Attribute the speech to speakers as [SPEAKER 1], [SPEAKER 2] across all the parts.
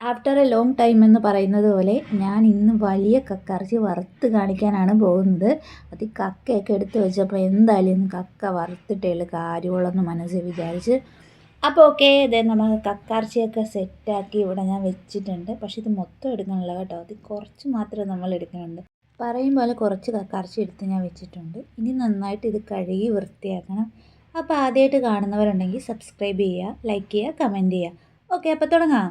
[SPEAKER 1] After A long time എന്ന് പറയുന്നത് പോലെ ഞാൻ ഇന്ന് വലിയ കക്കറച്ചി വറുത്ത് കാണിക്കാനാണ് പോകുന്നത്. അത് ഈ കക്കയൊക്കെ എടുത്ത് വെച്ചപ്പോൾ എന്തായാലും ഇന്ന് കക്ക വറുത്തിട്ടേ ഉള്ളൂ. കാര്യമുള്ളൂ എന്ന് മനസ്സിൽ വിചാരിച്ച്. അപ്പോൾ ഓക്കെ ഇതേ നമ്മൾ കക്കാർച്ചയൊക്കെ സെറ്റാക്കി ഇവിടെ ഞാൻ വെച്ചിട്ടുണ്ട്. പക്ഷേ ഇത് മൊത്തം എടുക്കണില്ല കേട്ടോ. അത് കുറച്ച് മാത്രമേ നമ്മൾ എടുക്കുന്നുണ്ട് പറയും പോലെ കുറച്ച് കക്കാർച്ച എടുത്ത് ഞാൻ വെച്ചിട്ടുണ്ട്. ഇനി നന്നായിട്ട് ഇത് കഴുകി വൃത്തിയാക്കണം. അപ്പോൾ ആദ്യമായിട്ട് കാണുന്നവരുണ്ടെങ്കിൽ സബ്സ്ക്രൈബ് ചെയ്യുക ലൈക്ക് ചെയ്യുക കമന്റ് ചെയ്യുക. ഓക്കെ അപ്പോൾ തുടങ്ങാം.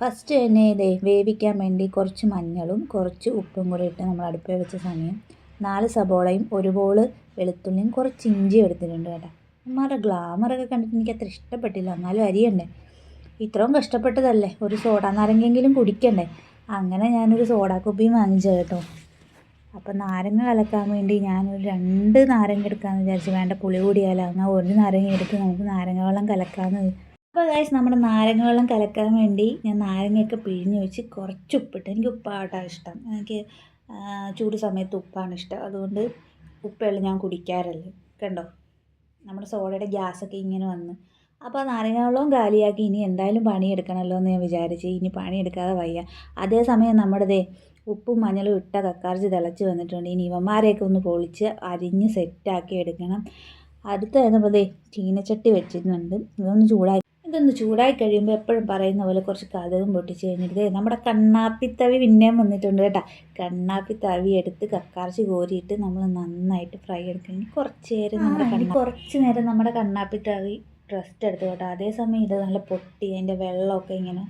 [SPEAKER 1] ഫസ്റ്റ് തന്നെ ഇതേ വേവിക്കാൻ വേണ്ടി കുറച്ച് മഞ്ഞളും കുറച്ച് ഉപ്പും കൂടി ഇട്ട് നമ്മൾ അടുപ്പിൽ വെച്ച സമയം നാല് സബോളയും ഒരു ബോൾ വെളുത്തുള്ളിയും കുറച്ച് ഇഞ്ചിയും എടുത്തിട്ടുണ്ട് കേട്ടോ. അമ്മമാരുടെ ഗ്ലാമറൊക്കെ കണ്ടിട്ട് എനിക്ക് അത്ര ഇഷ്ടപ്പെട്ടില്ല. എന്നാലും അരിയണ്ടേ. ഇത്രയും കഷ്ടപ്പെട്ടതല്ലേ. ഒരു സോഡ നാരങ്ങെങ്കിലും കുടിക്കണ്ടേ. അങ്ങനെ ഞാനൊരു സോഡ കുപ്പിയും വാങ്ങിച്ചു കേട്ടോ. അപ്പോൾ നാരങ്ങ കലക്കാൻ വേണ്ടി ഞാനൊരു രണ്ട് നാരങ്ങ എടുക്കാമെന്ന് വിചാരിച്ചു വേണ്ട പുളി കൂടിയാലോ? എന്നാൽ ഒരു നാരങ്ങ എടുത്ത് നമുക്ക് നാരങ്ങ വെള്ളം കലക്കാമെന്ന് അപ്പോൾ ഗൈസ് നമ്മുടെ നാരങ്ങ വെള്ളം കലക്കാൻ വേണ്ടി ഞാൻ നാരങ്ങയൊക്കെ പിഴിഞ്ഞ് വെച്ച് കുറച്ച് ഉപ്പിട്ട് എനിക്ക് ഉപ്പാട്ടാണ് ഇഷ്ടം. എനിക്ക് ചൂട് സമയത്ത് ഉപ്പാണ് ഇഷ്ടം. അതുകൊണ്ട് ഉപ്പുവെള്ളം ഞാൻ കുടിക്കാറില്ല. കണ്ടോ? നമ്മുടെ സോഡയുടെ ഗ്യാസൊക്കെ ഇങ്ങനെ വന്ന്. അപ്പോൾ നാരങ്ങ വെള്ളവും കാലിയാക്കി ഇനി എന്തായാലും പണിയെടുക്കണമല്ലോ എന്ന് ഞാൻ വിചാരിച്ച് ഇനി പണിയെടുക്കാതെ വയ്യ. അതേസമയം നമ്മുടേതേ ഉപ്പും മഞ്ഞളും ഇട്ട കക്കാർച്ച് തിളച്ച് വന്നിട്ടുണ്ട്. ഇനി ഇവന്മാരെയൊക്കെ ഒന്ന് പൊളിച്ച് അരിഞ്ഞ് സെറ്റാക്കി എടുക്കണം. അടുത്ത വരുമ്പോഴേ ചീനച്ചട്ടി വെച്ചിട്ടുണ്ട്. ഇതൊന്ന് ചൂടാക്കി ഇതൊന്ന് ചൂടായി കഴിയുമ്പോൾ എപ്പോഴും പറയുന്ന പോലെ കുറച്ച് കഥകും പൊട്ടിച്ച് കഴിഞ്ഞിട്ട് നമ്മുടെ കണ്ണാപ്പിത്തവി പിന്നെയും വന്നിട്ടുണ്ട് കേട്ടോ. കണ്ണാപ്പിത്തവി എടുത്ത് കക്കാർച്ചി കോരിയിട്ട് നമ്മൾ നന്നായിട്ട് ഫ്രൈ എടുക്കണം. കുറച്ച് നേരം നമ്മുടെ കുറച്ച് നേരം നമ്മുടെ കണ്ണാപ്പിത്തവി റെസ്റ്റ് എടുത്തു കേട്ടോ. അതേസമയം ഇത് നല്ല പൊട്ടി അതിന്റെ വെള്ളമൊക്കെ ഇങ്ങനെ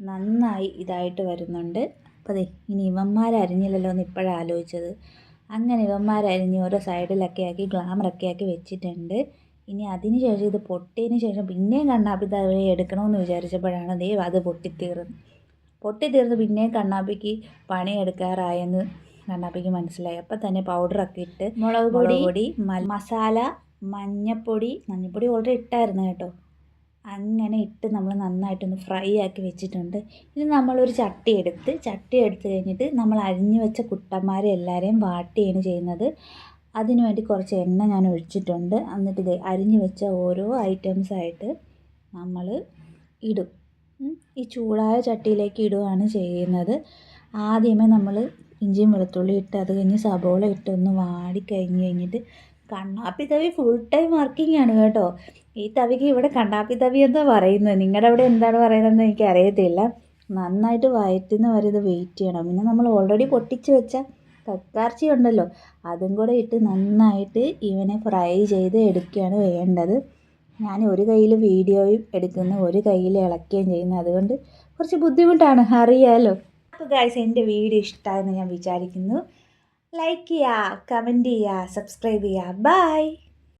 [SPEAKER 1] നന്നായി ഇതായിട്ട് വരുന്നുണ്ട്. അപ്പോൾ അതെ ഇനി ഇവന്മാരരിഞ്ഞില്ലല്ലോ എന്ന് ഇപ്പോഴാണ് ആലോചിച്ചത്. അങ്ങനെ ഇവന്മാരരിഞ്ഞ് ഓരോ സൈഡിലൊക്കെ ആക്കി ഗ്ലാമറൊക്കെ ആക്കി വെച്ചിട്ടുണ്ട്. ഇനി അതിന് ശേഷം ഇത് പൊട്ടിയതിന് ശേഷം പിന്നെയും കണ്ണാപ്പി തവി എടുക്കണമെന്ന് വിചാരിച്ചപ്പോഴാണ് ദേ അത് പൊട്ടിത്തീർന്ന്. പൊട്ടിത്തീർന്ന് പിന്നെയും കണ്ണാപ്പിക്ക് പണിയെടുക്കാറായെന്ന് കണ്ണാപ്പിക്ക് മനസ്സിലായി. അപ്പം തന്നെ പൗഡറൊക്കെ ഇട്ട് മുളക് പൊടി പൊടി മസാല മഞ്ഞപ്പൊടി മഞ്ഞപ്പൊടി ഓൾറെഡി ഇട്ടായിരുന്നു കേട്ടോ. അങ്ങനെ ഇട്ട് നമ്മൾ നന്നായിട്ടൊന്ന് ഫ്രൈ ആക്കി വെച്ചിട്ടുണ്ട്. ഇനി നമ്മളൊരു ചട്ടി എടുത്ത് ചട്ടി എടുത്ത് കഴിഞ്ഞിട്ട് നമ്മൾ അരിഞ്ഞു വെച്ച കുട്ടന്മാരെ എല്ലാവരെയും വാട്ടിയാണ് ചെയ്യുന്നത്. അതിന് വേണ്ടി കുറച്ച് എണ്ണ ഞാൻ ഒഴിച്ചിട്ടുണ്ട്. എന്നിട്ട് ഇത് അരിഞ്ഞ് വെച്ച ഓരോ ഐറ്റംസ് ആയിട്ട് നമ്മൾ ഇടും. ഈ ചൂടായ ചട്ടിയിലേക്ക് ഇടുകയാണ് ചെയ്യുന്നത്. ആദ്യമേ നമ്മൾ ഇഞ്ചിയും വെളുത്തുള്ളി ഇട്ട് അത് കഴിഞ്ഞ് സബോള ഇട്ട് ഒന്ന് വാടി കഴിഞ്ഞ് കഴിഞ്ഞിട്ട് കണ്ണാപ്പി തവി ഫുൾ ടൈം വർക്കിംഗ് ആണ് കേട്ടോ. ഈ തവിക്ക് ഇവിടെ കണ്ണാപ്പി തവി എന്താ പറയുന്നത്? നിങ്ങളുടെ അവിടെ എന്താണ് പറയുന്നതെന്ന് എനിക്ക് അറിയത്തില്ല നന്നായിട്ട് വയറ്റുന്ന വരെ ഇത് വെയിറ്റ് ചെയ്യണം. പിന്നെ നമ്മൾ ഓൾറെഡി പൊട്ടിച്ച് വെച്ച കക്കാർച്ചി ഉണ്ടല്ലോ അതും കൂടെ ഇട്ട് നന്നായിട്ട് ഇവനെ ഫ്രൈ ചെയ്ത് എടുക്കുകയാണ് വേണ്ടത്. ഞാൻ ഒരു കയ്യിൽ വീഡിയോയും എടുക്കുന്നു ഒരു കയ്യിൽ ഇളക്കുകയും ചെയ്യുന്നു. അതുകൊണ്ട് കുറച്ച് ബുദ്ധിമുട്ടാണ് അറിയാമല്ലോ അപ്പോൾ ഗായ്സ് എന്റെ വീഡിയോ ഇഷ്ടമായെന്ന് ഞാൻ വിചാരിക്കുന്നു. ലൈക്ക് ചെയ്യുക കമന്റ് ചെയ്യുക സബ്സ്ക്രൈബ് ചെയ്യുക. ബൈ